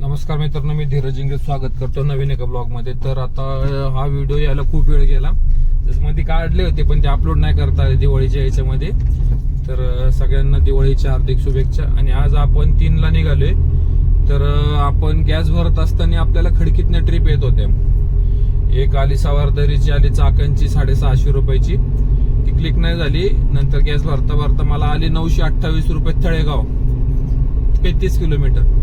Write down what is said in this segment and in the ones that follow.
नमस्कार मित्रांनो मी धीरज इंग्रज स्वागत करतो नवीन एका ब्लॉगमध्ये. तर आता हा व्हिडिओ यायला खूप वेळ गेला. जसं मध्ये काढले होते पण ते अपलोड नाही करता आले दिवाळीच्या याच्यामध्ये. तर सगळ्यांना दिवाळीच्या हार्दिक शुभेच्छा. आणि आज आपण तीनला निघालोय. तर आपण गॅस भरत असताना आपल्याला खडकीतनं ट्रिप येत होत्या. एक आली सावरदरीची आली चाकणची साडेसहाशे रुपयाची. ती क्लिक नाही झाली. नंतर गॅस भरता भरता मला आली नऊशे अठ्ठावीस रुपये तळेगाव. तेहतीस किलोमीटर.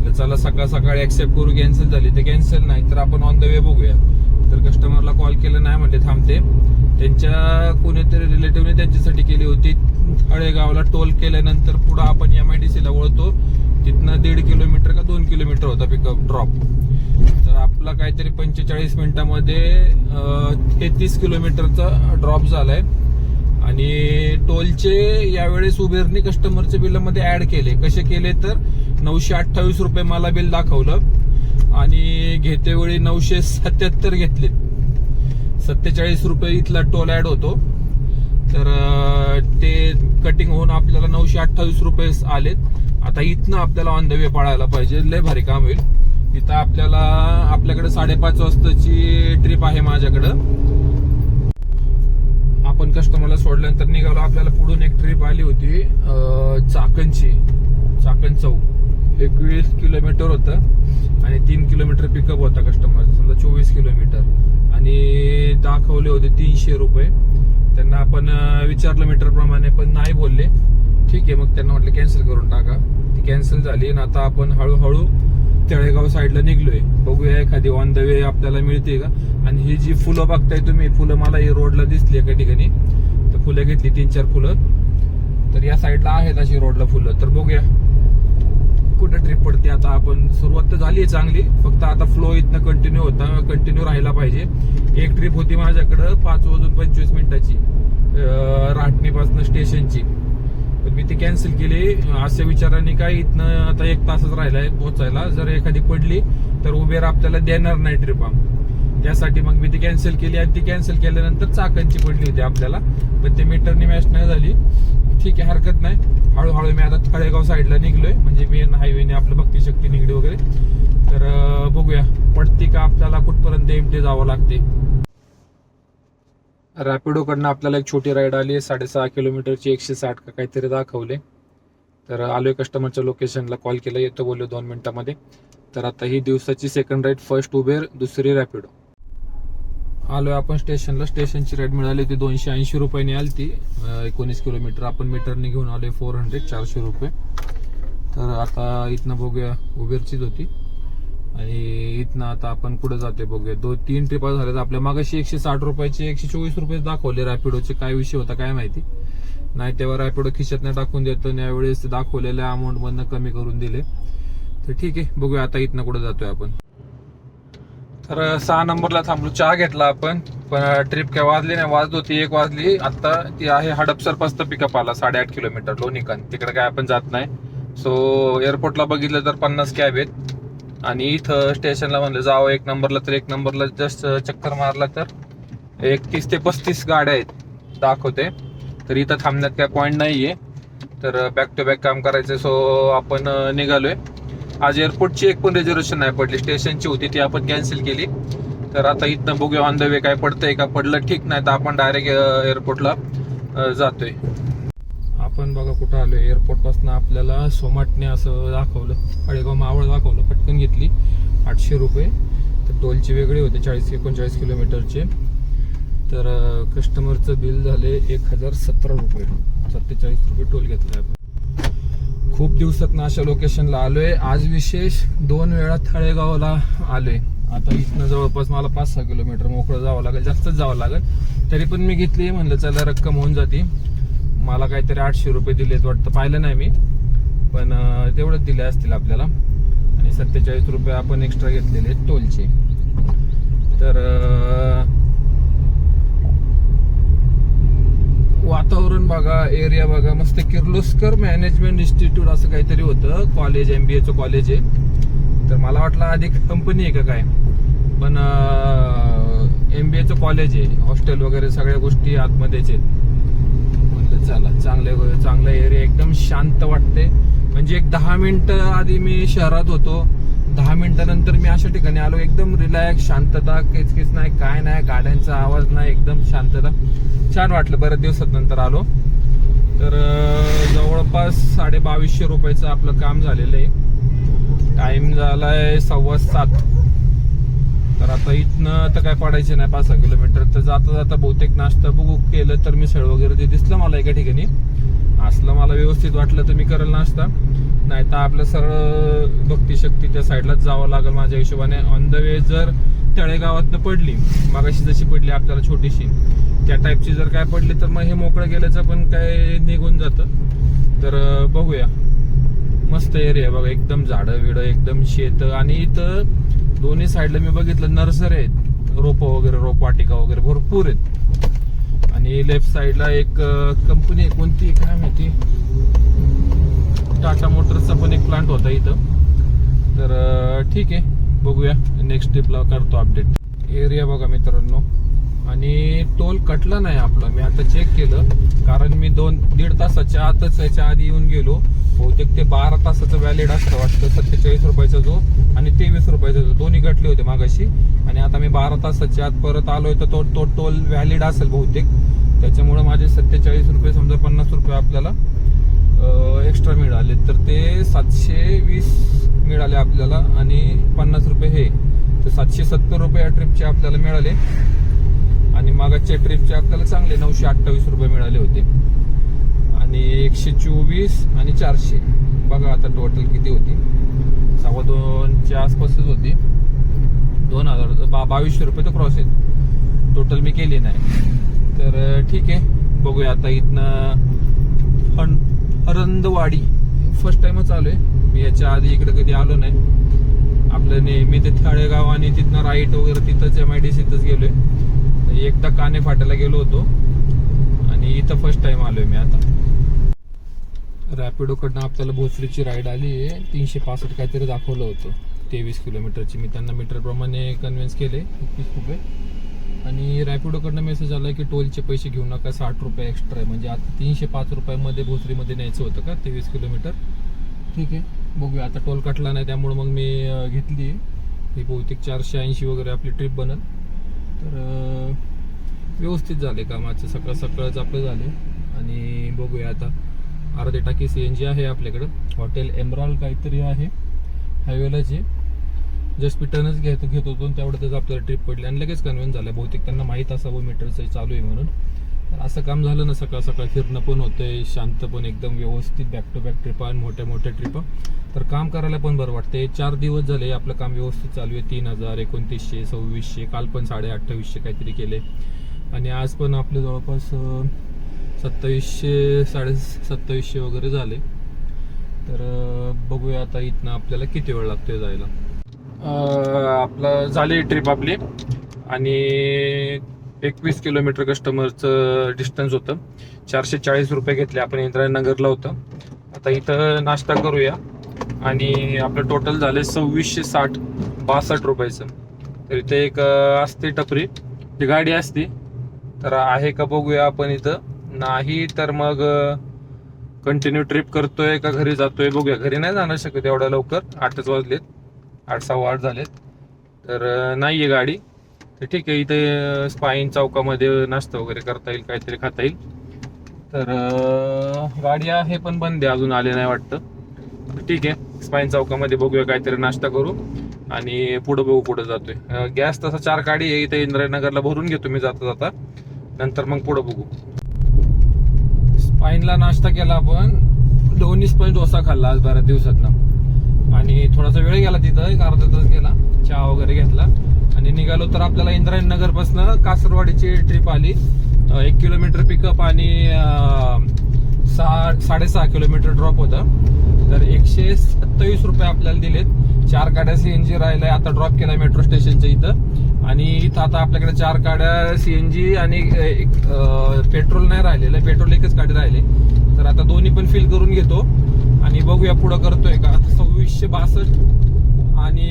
म्हटलं चला सकाळ सकाळी ऍक्सेप्ट करू कॅन्सल झाली. ते कॅन्सल नाही तर आपण ऑन द वे बघूया. तर कस्टमरला कॉल केला नाही म्हणले थांबते त्यांच्या कोणीतरी रिलेटिव्हने त्यांच्यासाठी केली होती. तळेगावला टोल केल्यानंतर पुढं आपण एम आय डी सीला वळतो. तिथनं दीड किलोमीटर का दोन किलोमीटर होता पिकअप ड्रॉप तर आपला काहीतरी पंचेचाळीस मिनिटामध्ये तेहतीस किलोमीटरचा ड्रॉप झालाय. आणि टोलचे यावेळेस उबेरने कस्टमरच्या बिलामध्ये ऍड केले. कसे केले तर नऊशे अठ्ठावीस रुपये मला बिल दाखवलं. आणि घेतेवेळी नऊशे सत्याहत्तर घेतले सत्तेचाळीस रुपये इथला टोल ऍड होतो. तर ते कटिंग होऊन आपल्याला नऊशे अठ्ठावीस रुपये आलेत. आता इथनं आपल्याला ऑन द वे पाळायला पाहिजे. लय भारी काम होईल. इथं आपल्याला आपल्याकडे साडेपाच वाजताची ट्रिप आहे माझ्याकडं. आपण कस्टमरला सोडल्यानंतर निघालो. आपल्याला पुढून एक ट्रिप आली होती चाकणची. चाकण चौक. एकवीस किलोमीटर होतं आणि तीन किलोमीटर पिकअप होता कस्टमरचा समजा चोवीस किलोमीटर. आणि दाखवले होते तीनशे रुपये. त्यांना आपण विचारलं मीटरप्रमाणे पण नाही बोलले. ठीक आहे मग त्यांना म्हटलं कॅन्सल करून टाका. ती कॅन्सल झाली आणि आता आपण हळूहळू तळेगाव साईडला निघलोय. बघूया एखादी ऑन द वे आपल्याला मिळते का? आणि ही जी फुलं बघताय तुम्ही फुलं मला ही रोडला दिसली एका ठिकाणी. तर फुलं घेतली तीन चार फुलं. तर या साईडला आहेत अशी रोडला फुलं. तर बघूया. कुठं ट्रिप पडते? आता आपण सुरुवात तर झाली आहे चांगली. फक्त आता फ्लो इथनं कंटिन्यू होता कंटिन्यू राहायला पाहिजे. एक ट्रिप होती माझ्याकडं पाच वाजून पंचवीस मिनिटाची अं, स्टेशनची तर मी ती कॅन्सल केली. अशा विचाराने काय इथनं आता एक तासच राहिलाय पोहोचायला. जर एखादी पडली तर उबेर आपल्याला देणार नाही ट्रिपा त्यासाठी मग मी ती कॅन्सल केली आणि ती कॅन्सल केल्यानंतर चाकणची पडली होती आपल्याला. पण ते मीटरनी मॅच नाही झाली. ठीक आहे हरकत नाही. हळूहळू मी आता तळेगाव साईडला निघलोय. म्हणजे मेन हायवेने आपलं भक्ती शक्ती निगडी वगैरे. तर बघूया. पडते का आपल्याला कुठपर्यंत एमटी जावं लागते? रॅपिडो कडनं आपल्याला एक छोटी राईड आली आहे साडेसहा किलोमीटरची एकशे साठ का काहीतरी दाखवले. तर आलोय कस्टमरच्या लोकेशनला कॉल केला येतो बोललो दोन मिनिटामध्ये. तर आता ही दिवसाची सेकंड राईड फर्स्ट उबेर दुसरी रॅपिडो आलोय आपण स्टेशनला. स्टेशनची रेट मिळाली होती दोनशे ऐंशी रुपयाने आली ती एकोणीस किलोमीटर. आपण मीटरने घेऊन आलोय फोर हंड्रेड चारशे रुपये. तर आता इथनं बघूया उबेरचीच होती. आणि इथनं आता आपण कुठं जाते बघूया. दोन तीन ट्रिपा झाल्यात. आपल्या मागाशी एकशे साठ रुपयाचे एकशे चोवीस रुपये दाखवले रॅपिडोचे काय विषय होता काय माहिती? नाही तेव्हा रॅपिडो खिशातनं टाकून देतो. आणि यावेळेस दाखवलेल्या अमाऊंट मधनं कमी करून दिले. तर ठीक आहे बघूया आता इथनं कुठे जातोय आपण. तर सहा नंबरला थांबलो. चहा घेतला आपण पण ट्रिप काय वाजली नाही. वाजत होती एक वाजली. आता ती आहे हडपसरपासून पिकअप आला साडेआठ किलोमीटर लोणीकन तिकडे काय आपण जात नाही. सो एअरपोर्टला बघितलं तर पन्नास कॅब आहेत. आणि इथं स्टेशनला म्हणलं जावं एक नंबरला तर एक नंबरला. जस्ट चक्कर मारला तर एकतीस ते पस्तीस गाड्या आहेत. दाखवते. तर इथं थांबण्यात काय पॉईंट नाही आहे तर बॅक टू बॅक काम करायचं सो आपण निघालोय. आज एअरपोर्टची एक पण रिझर्वेशन नाही पडली. स्टेशनची होती ती आपण कॅन्सल केली. तर आता इथनं बघूया ऑन द वे काय पडतंय का पडलं ठीक नाही तर आपण डायरेक्ट एअरपोर्टला जातोय. आपण बघा कुठं आलो एअरपोर्टपासून आपल्याला सोमाटणे असं दाखवलं. अडेगाव मावळ दाखवलं पटकन घेतली. आठशे रुपये. तर टोलची वेगळी होते चाळीस एकोणचाळीस किलोमीटरचे. तर कस्टमरचं बिल झाले एक हजार सतरा रुपये. सत्तेचाळीस रुपये टोल घेतला आपण. खूप दिवसात अशा लोकेशनला आलोय. आज विशेष दोन वेळा थळेगावला आलोय. आता इथनं जवळपास मला पाच सहा किलोमीटर मोकळं जावं लागेल जास्तच जावं लागेल. तरी पण मी घेतली म्हणलं चला रक्कम होऊन जाते. मला काहीतरी आठशे रुपये दिलेत वाटतं. पाहिलं नाही मी पण तेवढंच दिले असतील आपल्याला. आणि सत्तेचाळीस रुपये आपण एक्स्ट्रा घेतलेले आहेत टोलचे. तर वातावरण बघा एरिया बघा मस्त किर्लोस्कर मॅनेजमेंट इन्स्टिट्यूट असं काहीतरी होतं. कॉलेज एम बी एचं कॉलेज आहे. तर मला वाटलं आधी कंपनी आहे का काय? पण एम बी एचं कॉलेज आहे. हॉस्टेल वगैरे सगळ्या गोष्टी आतमध्येच आहेत. म्हणलं चला चांगले चांगला एरिया एकदम शांत वाटते म्हणजे एक दहा मिनटं आधी मी शहरात होतो. दहा मिनिटानंतर मी अशा ठिकाणी आलो. एकदम रिलॅक्स शांतता केचकेच नाही काय नाही गाड्यांचा आवाज नाही एकदम शांतता. छान वाटलं. बऱ्याच दिवसात नंतर आलो. तर जवळपास साडे बावीसशे रुपयाचं आपलं काम झालेलं आहे. टाइम झालाय सव्वा सात. तर आता इथनं तर काय पडायचे नाही. पाच सहा किलोमीटर तर जाता जाता बहुतेक नाश्ता बघू केलं तर मिसळ वगैरे ते दिसलं मला एका ठिकाणी. असलं मला व्यवस्थित वाटलं तर मी करेल नाश्ता. नाही तर आपलं सरळ भक्ती शक्ती त्या साईडलाच जावं लागेल माझ्या हिशोबाने. ऑन द वे जर तळेगावातनं पडली मागाशी जशी पडली आपल्याला छोटीशी त्या टाईपची जर काय पडली तर मग हे मोकळं गेल्याचं पण काय निघून जातं. तर बघूया. मस्त एरिया बघा एकदम झाडं बिडं एकदम शेत आणि इथं दोन्ही साईडला मी बघितलं नर्सरी आहेत. रोपं वगैरे रोपवाटिका वगैरे भरपूर आहेत. आणि लेफ्ट साईडला एक कंपनी आहे कोणती काय माहिती? टाटा मोटर्सचा पण एक प्लांट होता इथं. तर ठीक आहे बघूया. नेक्स्ट ट्रिपला करतो अपडेट एरिया बघा मित्रांनो. आणि टोल कटला नाही आपला. मी आता चेक केलं. कारण मी दोन दीड तासाच्या आतच याच्या आधी येऊन गेलो. बहुतेक ते बारा तासाचं व्हॅलिड असतं वाटतं. सत्तेचाळीस रुपयाचा जो आणि तेवीस रुपयाचा जो. दोन्ही कटले होते मागाशी. आणि आता मी बारा तासाच्या आत परत आलोय तर तो तो टोल व्हॅलिड असेल बहुतेक. त्याच्यामुळं माझे सत्तेचाळीस रुपये समजा पन्नास रुपये आपल्याला एक्स्ट्रा मिळाले. तर ते सातशे वीस मिळाले आपल्याला आणि पन्नास रुपये हे. तर सातशे सत्तर रुपये या ट्रिपचे आपल्याला मिळाले. आणि मागाच्या ट्रिपचे आपल्याला चांगले नऊशे अठ्ठावीस रुपये मिळाले होते. आणि एकशे चोवीस आणि चारशे. बघा आता टोटल किती होती. सव्वा दोनच्या आसपासच होती. दोन हजार बा बावीसशे रुपये तर क्रॉस आहेत. टोटल मी केली नाही. तर ठीक आहे. बघूया आता इथनं हण हरंदवाडी. फर्स्ट टाइमच आलो आहे. मी याच्या आधी इकडे कधी आलो नाही. आपलं नेहमी ते थाळेगाव आणि तिथनं राईट वगैरे तिथंच एम आय डी सीतच आहे एकदा काने फाट्याला गेलो होतो आणि इथं फर्स्ट टाइम आलोय मी आता. रॅपिडोकडनं आपल्याला भोसरीची राईड आली आहे. तीनशे पासष्ट काहीतरी दाखवलं होतं. तेवीस किलोमीटरची. मी त्यांना मीटरप्रमाणे कन्व्हिन्स केले. एकवीस रुपये आणि रॅपिडोकडनं मेसेज आला की टोलचे पैसे घेऊ नका. साठ रुपये एक्स्ट्रा आहे. म्हणजे आता तीनशे पाच रुपयामध्ये भोसरीमध्ये न्यायचं होतं का? तेवीस किलोमीटर. ठीक आहे. बघूया. आता टोल कटला नाही. त्यामुळे मग मी घेतली आहे ही बहुतेक चारशे ऐंशी वगैरे आपली ट्रिप बनल. तर व्यवस्थित झाले कामाचं. सकाळ सकाळच आपलं झाले. आणि बघूया आता. अर्धे टाकी सी एन जी आहे आपल्याकडं. हॉटेल एमरॉल काहीतरी आहे. हायवेलाच आहे जस्ट मी घेतो घेत घेत होतो तेवढ्यातच आपल्याला ट्रिप पडली. आणि लगेच कन्व्हिन्स झालं. बहुतेक त्यांना माहीत असावं मीटरचं चालू आहे म्हणून. तर असं काम झालं ना सकाळ सकाळ फिरणं पण होतंय शांत पण एकदम व्यवस्थित बॅक टू बॅक ट्रिपा आणि मोठ्या मोठ्या ट्रिपा तर काम करायला पण बरं वाटतंय. चार दिवस झाले आपलं काम व्यवस्थित चालू आहे. तीन हजार एकोणतीसशे सव्वीसशे काल पण साडे अठ्ठावीसशे काहीतरी केले. आणि आज पण आपले जवळपास सत्तावीसशे साडे सत्तावीसशे वगैरे झाले. तर बघूया आता इथनं आपल्याला किती वेळ लागतोय जायला. आपलं झाली ट्रिप आपली. आणि एकवीस किलोमीटर कस्टमरचं डिस्टन्स होतं. चारशे चाळीस रुपये घेतले आपण इंद्रायणनगरला होतं. आता इथं नाश्ता करूया. आणि आपलं टोटल झाले सव्वीसशे साठ बासष्ट रुपयाचं. तर इथे एक असते टपरी. ती गाडी असते. तर आहे का बघूया आपण इथं. नाही तर मग कंटिन्यू ट्रिप करतोय का घरी जातोय बघूया. घरी नाही जाणार शकत एवढ्या लवकर. आठच वाजलेत. आठ सहा आठ झालेत. तर नाही आहे गाडी. तर ठीक आहे इथे स्पाईन चौकामध्ये नाश्ता वगैरे करता येईल काहीतरी खाता येईल. तर गाडी आहे पण बंद आहे अजून आले नाही वाटतं. ठीक आहे स्पाईन चौकामध्ये बघूया काहीतरी नाश्ता करू. आणि पुढं बघू पुढं जातोय. गॅस तसा चार गाडी आहे इथे इंद्रायनगरला भरून घेतो मी जाता जाता. नंतर मग पुढं बघू. स्पाईनला नाश्ता केला आपण दोन्ही स्पाईन डोसा खाल्ला आज बऱ्याच दिवसातनं. आणि थोडासा वेळ गेला तिथं एक अर्धा तास गेला चहा वगैरे घेतला. निघालो तर आपल्याला इंद्रायणनगरपासून कासरवाडीची ट्रिप आली. एक किलोमीटर पिकअप आणि सहा साडेसहा किलोमीटर ड्रॉप होता. तर एकशे सत्तावीस रुपये आपल्याला दिलेत. चार गाड्या सीएनजी राहिल्या. आता ड्रॉप केला मेट्रो स्टेशनच्या इथं. आणि इथं आता आपल्याकडे चार गाड्या सीएनजी आणि एक पेट्रोल नाही राहिलेलं. पेट्रोल एकच गाडी राहिली. तर आता दोन्ही पण फिल करून घेतो. आणि बघूया पुढं करतोय का. आता सव्वीसशे बासष्ट आणि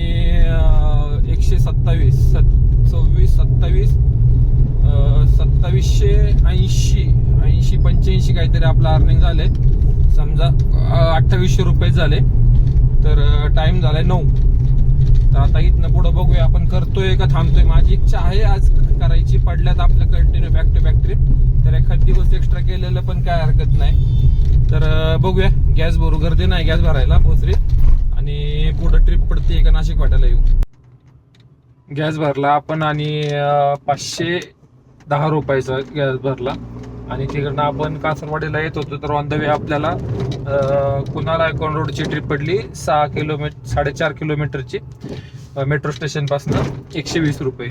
सव्वीसशे सत्तावीस सत् सव्वीस सत्तावीस सत्तावीसशे ऐंशी ऐंशी पंच्याऐंशी काहीतरी आपलं अर्निंग झाले. समजा अठ्ठावीसशे रुपये झाले. तर टाइम झालाय नऊ. तर आता इथनं पुढं बघूया आपण करतोय का थांबतोय? माझी इच्छा आहे आज करायची पडल्यात आपलं continue back to back trip तर एखाद दिवस एक्स्ट्रा केलेलं पण काय हरकत नाही. तर बघूया. गॅस भरू गर्दी नाही गॅस भरायला पोचरीत आणि पुढं ट्रिप पडते का नाशिक वाटायला येऊ? गॅस भरला आपण आणि पाचशे दहा रुपयाचा गॅस भरला. आणि तिकडनं आपण कासरवाडीला येत होतो तर ऑन द वे आपल्याला कुणाला आयकॉन रोडची ट्रिप पडली? सहा किलोमीटर साडेचार किलोमीटरची मेट्रो स्टेशनपासनं एकशे वीस रुपये.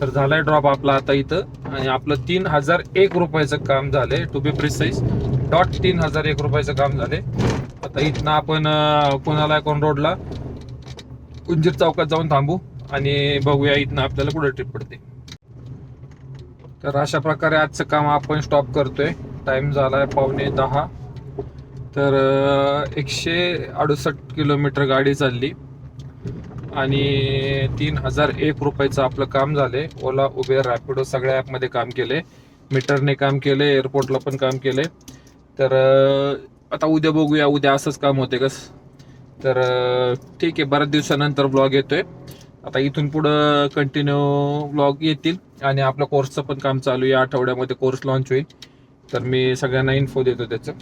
तर झालाय ड्रॉप आपला आता इथं. आणि आपलं तीन हजार एक रुपयाचं काम झालंय टू बी प्रिसाईज डॉट तीन हजार एक रुपयाचं काम झालंय. आता इथनं आपण अं, कुणाला आयकॉन रोडला उंजीर चौकात जाऊन थांबू. आणि बघूया इथनं आपल्याला कुठं ट्रिप पडते. तर अशा प्रकारे आजचं काम आपण स्टॉप करतोय. टाइम झालाय पावणे दहा. तर एकशे अडुसष्ट किलोमीटर गाडी चालली. आणि तीन हजार एक रुपयाचं आपलं काम झालंय ओला उबेर रॅपिडो सगळ्या ॲपमध्ये काम केले. मीटरने काम केले एअरपोर्टला पण काम केले. तर आता उद्या बघूया. उद्या असंच काम होते कस तर ठीक आहे. बऱ्याच दिवसानंतर ब्लॉग येतोय. आता इथून पुढं कंटिन्यू ब्लॉग येतील आणि आपल्या कोर्सचं पण काम चालू आहे. या आठवड्यामध्ये कोर्स लॉन्च होईल. तर मी सगळ्यांना इन्फो देतो त्याचं.